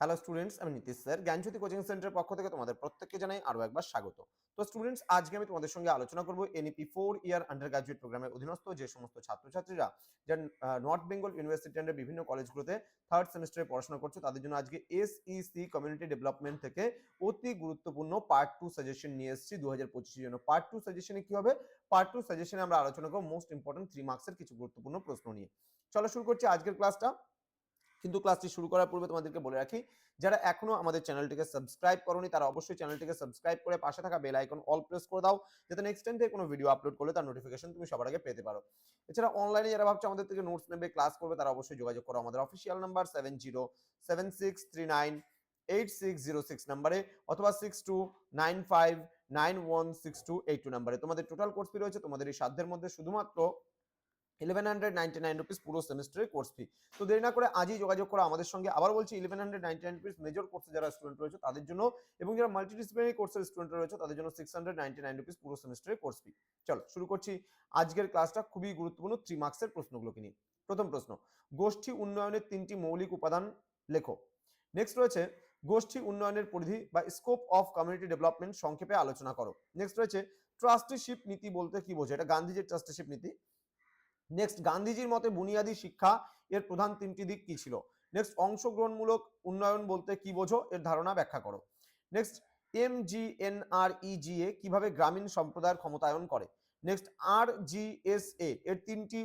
Hello students আমি Nitish sir. জ্ঞানজ্যোতি coaching সেন্টারের পক্ষ থেকে তোমাদের প্রত্যেককে জানাই আরও একবার স্বাগত। তো স্টুডেন্টস আজকে আমি তোমাদের সঙ্গে আলোচনা করব NEP four year undergraduate প্রোগ্রামের অধীনস্থ যে সমস্ত ছাত্রছাত্রীরা যারা নর্থ বেঙ্গল ইউনিভার্সিটি আন্ডার বিভিন্ন কলেজগুলোতে থার্ড সেমিস্টারে পড়াশোনা করছ, তাদের জন্য আজকে এসইসি কমিউনিটি ডেভেলপমেন্ট থেকে অতি গুরুত্বপূর্ণ পার্ট টু সাজেশন নিয়ে এসেছি দু হাজার পঁচিশের জন্য। পার্ট টু সাজেশনে কি হবে? পার্ট টু সাজেশনে আমরা আলোচনা করব মোস্ট ইম্পর্টেন্ট থ্রি মার্কসের কিছু গুরুত্বপূর্ণ প্রশ্ন নিয়ে। চলো শুরু করছি আজকের ক্লাসটা কিন্তু ক্লাসটি শুরু করার পূর্বে তোমাদেরকে বলে রাখি, যারা এখনও আমাদের চ্যানেলটিকে সাবস্ক্রাইব করনি, তারা অবশ্যই চ্যানেলটিকে সাবস্ক্রাইব করে পাশে থাকা বেল আইকন অল প্রেস করে দাও, যাতে নেক্সট টাইম থেকে কোনো ভিডিও আপলোড করলে তার নোটিফিকেশন তুমি সবার আগে পেতে পারো। এছাড়া অনলাইনে যারা ভাবছ আমাদের থেকে নোটস নেবে ক্লাস করবে, তারা অবশ্যই যোগাযোগ করো আমাদের official number seven zero seven six three nine eight six zero six নাম্বারে অথবা six two nine five nine one six two eight two নাম্বারে তোমাদের টোটাল কোর্স ফি রয়েছে, তোমাদের এই সাধ্যের মধ্যে শুধুমাত্র eleven hundred ninety nine rupees পুরো সেমিস্টারের কোর্স ফি তো দেরি না করে আজই যোগাযোগ আমাদের সঙ্গে আবার বলছি eleven hundred ninety nine rupees major কোর্সে যারা স্টুডেন্ট রয়েছে তাদের জন্য এবং যারা মাল্টিডিসিপ্লিনারি কোর্সের স্টুডেন্ট রয়েছে তাদের জন্য six hundred ninety nine rupees পুরো সেমিস্টারের কোর্স ফি চলো, শুরু করছি আজকের ক্লাসটা খুবই গুরুত্বপূর্ণ থ্রি প্রশ্নগুলোকে নিয়ে। প্রথম প্রশ্ন, গোষ্ঠী উন্নয়নের তিনটি মৌলিক উপাদান লেখো। নেক্সট রয়েছে, গোষ্ঠী উন্নয়নের পরিধি বা স্কোপ অফ কমিউনিটি ডেভেলপমেন্ট সংক্ষেপে আলোচনা করো। নেক্সট রয়েছে ট্রাস্টিশিপ নীতি বলতে কি বোঝে এটা গান্ধীজির ট্রাস্টিশিপ নীতি। নেক্সট গান্ধীজির মতে বুনিয়াদী শিক্ষা এর প্রধান তিনটি দিক কি ছিল? নেক্সট অংশগ্রহণমূলক উন্নয়ন বলতে কি বোঝো? এর ধারণা ব্যাখ্যা করো। Next M G N R EGA কীভাবে গ্রামীণ সম্প্রদায়ের ক্ষমতায়ন করে? Next R G S A এর তিনটি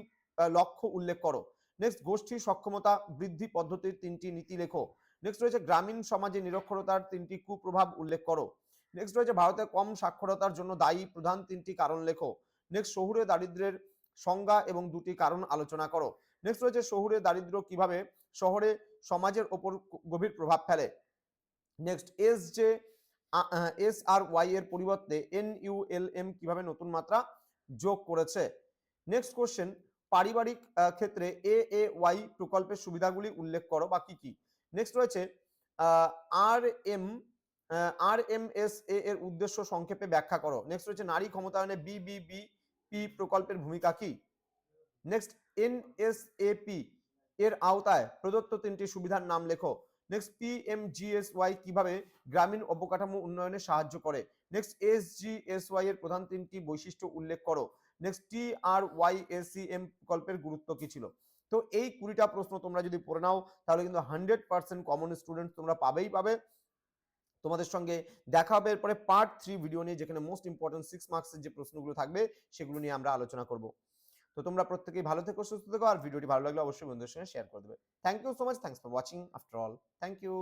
লক্ষ্য উল্লেখ করো। নেক্সট গোষ্ঠী সক্ষমতা বৃদ্ধি পদ্ধতির তিনটি নীতি লেখো। নেক্সট রয়েছে গ্রামীণ সমাজে নিরক্ষরতার তিনটি কুপ্রভাব উল্লেখ করো। নেক্সট রয়েছে ভারতে কম সাক্ষরতার জন্য দায়ী প্রধান তিনটি কারণ লেখো। নেক্সট শহুরে দারিদ্র্যের সংজ্ঞা এবং দুটি কারণ আলোচনা করো। নেক্সট রয়েছে শহুরে দারিদ্র্য কীভাবে শহরে সমাজের ওপর গভীর প্রভাব ফেলে। নেক্সট এস যে এস আর ওয়াই এর পরিবর্তে এন ইউ এল এম কীভাবে নতুন মাত্রা যোগ করেছে? নেক্সট কোশ্চেন পারিবারিক ক্ষেত্রে এ এ ওয়াই প্রকল্পের সুবিধাগুলি উল্লেখ করো বা কি কি? নেক্সট রয়েছে R M R M S A এর উদ্দেশ্য সংক্ষেপে ব্যাখ্যা করো। নেক্সট রয়েছে, নারী ক্ষমতায়নে বিবিবি পি প্রকল্পের ভূমিকা কি? নেক্সট এনএসএপি এর আওতায় প্রদত্ত তিনটি সুবিধার নাম লেখো। নেক্সট পিএমজিএসওয়াই কীভাবে গ্রামীণ অবকাঠামো উন্নয়নে সাহায্য করে? নেক্সট এসজিএসওয়াই এর প্রধান তিনটি বৈশিষ্ট্য উল্লেখ করো। নেক্সট টি আর ওয়াই এসিএম প্রকল্পের গুরুত্ব কি ছিল? তো এই কুড়িটা প্রশ্ন তোমরা যদি পড়ে নাও, তাহলে কিন্তু হান্ড্রেড পার্সেন্ট কমন স্টুডেন্ট তোমরা পাবেই পাবে। তোমাদের সঙ্গে দেখা হবে এরপরে পার্ট থ্রি ভিডিও নিয়ে, যেখানে মোস্ট ইম্পর্টেন্ট সিক্স মার্কসের যে প্রশ্নগুলো থাকবে, সেগুলো নিয়ে আমরা আলোচনা করব। তো তোমরা প্রত্যেকেই ভালো থেকো, সুস্থ থেকো, আর ভিডিওটি ভালো লাগলে অবশ্যই বন্ধুদের সঙ্গে শেয়ার করে দেবে। Thank you so much thanks for watching after all thank you